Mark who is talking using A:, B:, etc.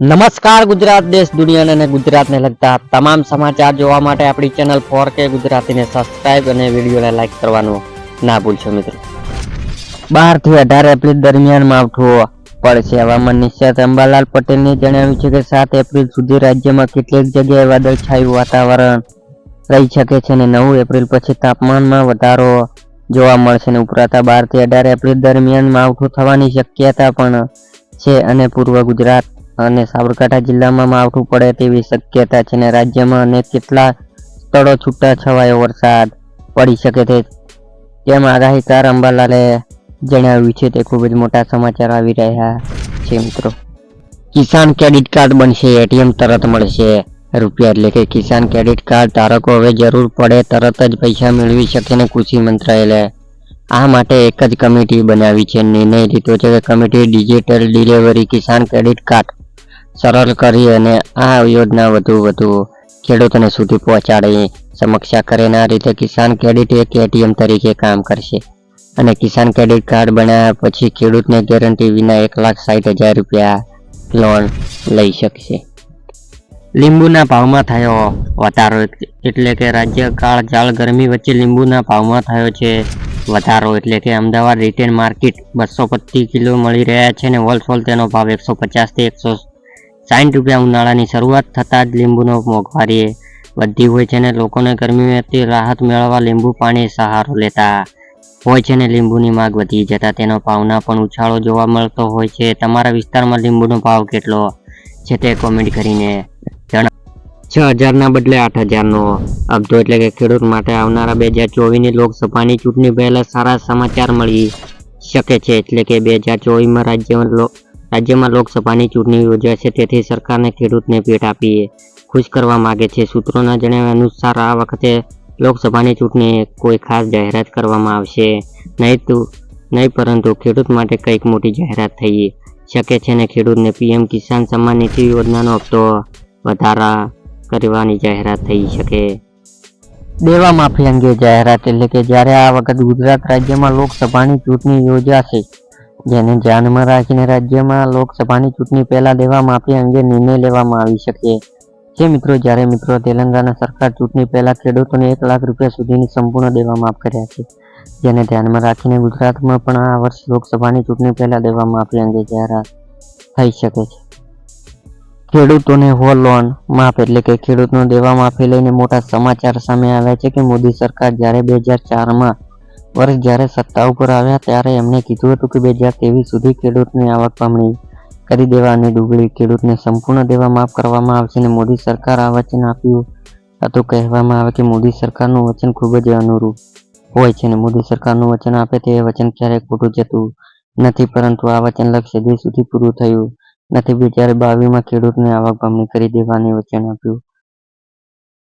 A: નમસ્કાર ગુજરાત દેશ દુનિયા અને ગુજરાતને લગતા તમામ સમાચાર જોવા માટે આપણી ચેનલ ફોર કે ગુજરાતીને સબસ્ક્રાઇબ અને વિડીયોને લાઇક કરવાનું ના ભૂલશો મિત્રો. બારથી અઢાર એપ્રિલ દરમિયાન માવઠું પડશે. હવામાન નિષ્ણાત અંબાલાલ પટેલને જણાવ્યું છે કે સાત એપ્રિલ સુધી રાજ્યમાં કેટલીક જગ્યાએ વાદળછાયું વાતાવરણ રહી શકે છે અને નવ એપ્રિલ પછી તાપમાનમાં વધારો જોવા મળશે અને ઉપરાતા બારથી અઢાર એપ્રિલ દરમિયાન માવઠું થવાની શક્યતા પણ છે અને પૂર્વ ગુજરાત અને સાબરકાંઠા જિલ્લામાં માવઠું પડે તેવી શક્યતા છે અને રાજ્યમાં અનેક કેટલા સ્થળો છૂટા છવાયો વરસાદ પડી શકે છે. તેમ આગાહીકાર અંબાલાલે જણાવ્યું છે તે ખૂબ જ મોટા સમાચાર આવી રહ્યા છે મિત્રો. કિસાન ક્રેડિટ કાર્ડ બનશે, એટીએમ તરત મળશે. રૂપિયા એટલે કે કિસાન ક્રેડિટ કાર્ડ ધારકો હવે જરૂર પડે તરત જ પૈસા મેળવી શકે ને કૃષિ મંત્રાલય. આ માટે એક જ કમિટી બનાવી છે. નિર્ણય લીધો છે કે committee digital delivery Kisan credit card સરળ કરી અને આ યોજના વધુ વધુ ખેડૂતોને સુધી પહોંચાડી સમીક્ષા કરે આ રીતે કિસાન ક્રેડિટ એક એટીએમ તરીકે કામ કરશે. અને કિસાન ક્રેડિટ કાર્ડ બનાવ્યા પછી ખેડૂતને ગેરંટી વિના એક લાખ સાઠ હજાર રૂપિયા લોન લઈ શકશે. લીંબુના ભાવમાં થયો વધારો એટલે કે રાજ્ય કાળ જાળ ગરમી વચ્ચે લીંબુના ભાવમાં થયો છે વધારો, એટલે કે અમદાવાદ રિટેલ માર્કેટ બસો પચીસ કિલો મળી રહ્યા છે અને હોલસેલ તેનો ભાવ એકસો પચાસથી એકસો સાઠ રૂપિયા ઉનાળાની શરૂઆત થતાં જ લીંબુનો મોંઘવારી વધી હોય છે અને લોકોને ગરમીમાંથી રાહત મેળવવા લીંબુ પાણી સહારો લેતા હોય છે ને લીંબુની માંગ વધી જતા તેનો ભાવના પણ ઉછાળો જોવા મળતો હોય છે. તમારા વિસ્તારમાં લીંબુનો ભાવ કેટલો છે તે કોમેન્ટ કરીને છ હજારના બદલે આઠ હજારનો. અબધો એટલે કે ખેડૂત માટે આવનારા બે હજાર ચોવીસની લોકસભાની ચૂંટણી પહેલાં સારા સમાચાર મળી શકે છે. એટલે કે બે હજાર ચોવીસમાં રાજ્યમાં રાજ્યમાં લોકસભાની ચૂંટણી યોજાશે તેથી સરકારને ખેડૂતને ભેટ આપી ખુશ કરવા માગે છે. સૂત્રોના જણાવ્યા અનુસાર આ વખતે લોકસભાની ચૂંટણી કોઈ ખાસ જાહેરાત કરવામાં આવશે નહીં તો, નહીં પરંતુ ખેડૂત માટે કંઈક મોટી જાહેરાત થઈ શકે છે અને ખેડૂતને પીએમ કિસાન સન્માન નિધિ યોજનાનો હપ્તો વધારા કરવાની જાહેરાત થઈ શકે. દેવા માફી અંગે જાહેરાત એટલે કે જ્યારે આ વખત ગુજરાત રાજ્યમાં લોકસભાની ચૂંટણી યોજાશે જેને ધ્યાનમાં રાખીને રાજ્યમાં લોકસભાની ચૂંટણી પહેલા દેવા માફી અંગે નિર્ણય લેવામાં આવી શકે. જે મિત્રો, જ્યારે મિત્રો તેલંગાણા સરકાર ચૂંટણી પહેલા ખેડૂતોને એક લાખ રૂપિયા સુધીની સંપૂર્ણ દેવા માફ કર્યા છે, જેને ધ્યાનમાં રાખીને ગુજરાતમાં પણ આ વર્ષ લોકસભાની ચૂંટણી પહેલા દેવા માફી અંગે જાહેરાત થઈ શકે છે. ખેડૂતોને હોલ લોન માફ એટલે કે ખેડૂતનો દેવા માફી લઈને મોટા સમાચાર સામે આવ્યા છે કે મોદી સરકાર જ્યારે બે હજાર ચારમાં વર્ષ જ્યારે સત્તા ઉપર આવ્યા ત્યારે એમણે કીધું હતું કે બે હજાર ત્રેવીસ સુધી ખેડૂતની આવક બમણી કરી દેવા અને ડુંગળી ખેડૂતને સંપૂર્ણ દેવા માફ કરવામાં આવશે અને મોદી સરકાર આ વચન આપ્યું. હતું કહેવામાં આવે કે મોદી સરકારનું વચન ખૂબ જ અનુરૂપ હોય છે અને મોદી સરકારનું વચન આપે તે વચન ક્યારેય ખોટું જતું નથી, પરંતુ આ વચન લક્ષ્ય સુધી પૂરું થયું નથી. બે હજાર બાવીસમાં ખેડૂતને આવક બમણી કરી દેવાની વચન આપ્યું.